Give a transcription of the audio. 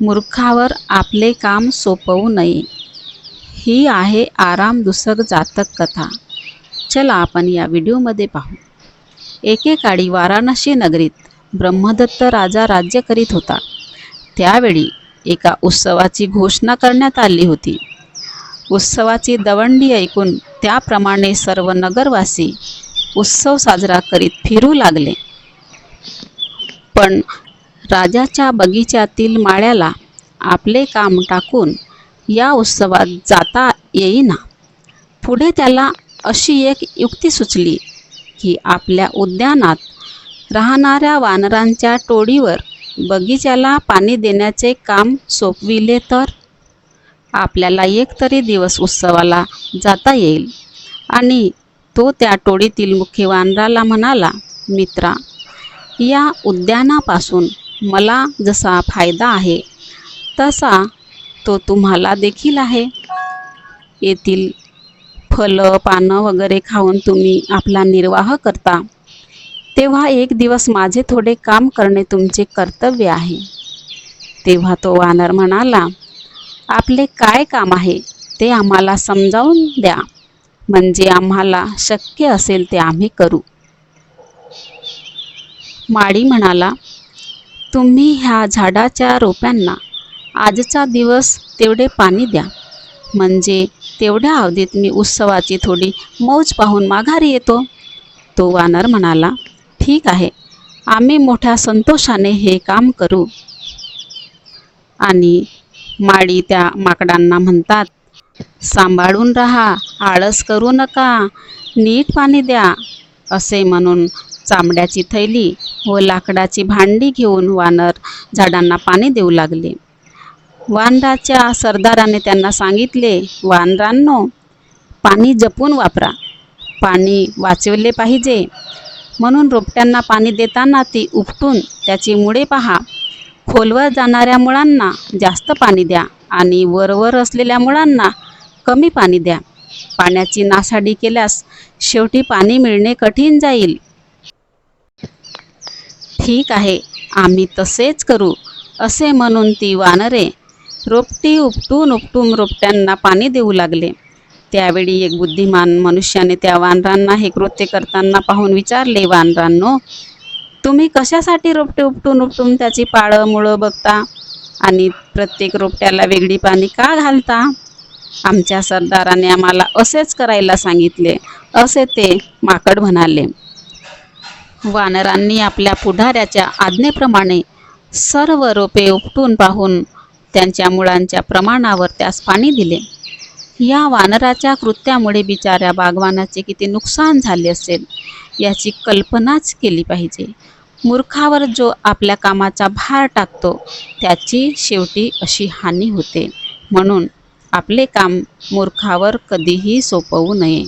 मूर्खावर आपले काम सोपवू नये. ही आहे आरामदुसक जातक कथा. चला आपण या व्हिडिओमध्ये पाहू. एकेकाळी वाराणसी नगरीत ब्रह्मदत्त राजा राज्य करीत होता. त्यावेळी एका उत्सवाची घोषणा करण्यात आली होती. उत्सवाची दवंडी ऐकून त्याप्रमाणे सर्व नगरवासी उत्सव साजरा करीत फिरू लागले. पण राजाच्या बगीच्यातील माळ्याला आपले काम टाकून या उत्सवात जाता येईना. पुढे त्याला अशी एक युक्ती सुचली की आपल्या उद्यानात राहणाऱ्या वानरांच्या टोळीवर बगीच्याला पाणी देण्याचे काम सोपविले तर? आपल्याला एक तरी दिवस उत्सवाला जाता येईल. आणि तो त्या टोळीतील मुख्य वानराला म्हणाला मित्रा या उद्यानापासून मला जसा फायदा आहे तसा तो तुम्हाला देखील आहे. येथील फलं पानं वगैरे खाऊन तुम्ही आपला निर्वाह करता. तेव्हा एक दिवस माझे थोडे काम करणे तुमचे कर्तव्य आहे. तेव्हा तो वानर म्हणाला आपले काय काम आहे ते आम्हाला समजावून द्या. म्हणजे आम्हाला शक्य असेल ते आम्ही करू. माळी म्हणाला तुम्ही ह्या झाडाच्या रोप्यांना आजचा दिवस तेवढे पाणी द्या. म्हणजे तेवढ्या अवधीत मी उत्सवाची थोडी मौज पाहून माघारी येतो. तो वानर म्हणाला ठीक आहे. आम्ही मोठ्या संतोषाने हे काम करू. आणि माळी त्या माकडांना म्हणतात सांभाळून राहा आळस करू नका नीट पाणी द्या असे म्हणून चामड्याची थैली व लाकडाची भांडी घेऊन वानर झाडांना पाणी देऊ लागले. वानराच्या सरदाराने त्यांना सांगितले वानरांनो पाणी जपून वापरा. पाणी वाचवले पाहिजे. म्हणून रोपट्यांना पाणी देताना ती उपटून त्याची मुळे पहा. खोलवर जाणाऱ्या मुळांना जास्त पाणी द्या आणि वरवर असलेल्या मुळांना कमी पाणी द्या. पाण्याची नासाडी केल्यास शेवटी पाणी मिळणे कठीण जाईल. ठीक आहे आम्ही तसेच करू असे म्हणून ती वानरे रोपटी उपटून उपटून रोपट्यांना पाणी देऊ लागले. त्यावेळी एक बुद्धिमान मनुष्याने त्या वानरांना हे कृत्य करताना पाहून विचारले वानरांनो तुम्ही कशासाठी रोपटे उपटून उपटून त्याची पाळं मुळं बघता? आणि प्रत्येक रोपट्याला वेगळी पाणी का घालता? आमच्या सरदाराने आम्हाला असेच करायला सांगितले. असे ते माकड म्हणाले. वानरांनी आपल्या पुढाऱ्याच्या आज्ञेप्रमाणे सर्व रोपे उपटून पाहून त्यांच्या मुळांच्या प्रमाणावर त्यास पाणी दिले. या वानराच्या कृत्यामुळे बिचाऱ्या बागवानाचे किती नुकसान झाले असेल याची कल्पनाच केली पाहिजे. मूर्खावर जो आपल्या कामाचा भार टाकतो त्याची शेवटी अशी हानी होते. म्हणून आपले काम मूर्खावर कधीही सोपवू नये.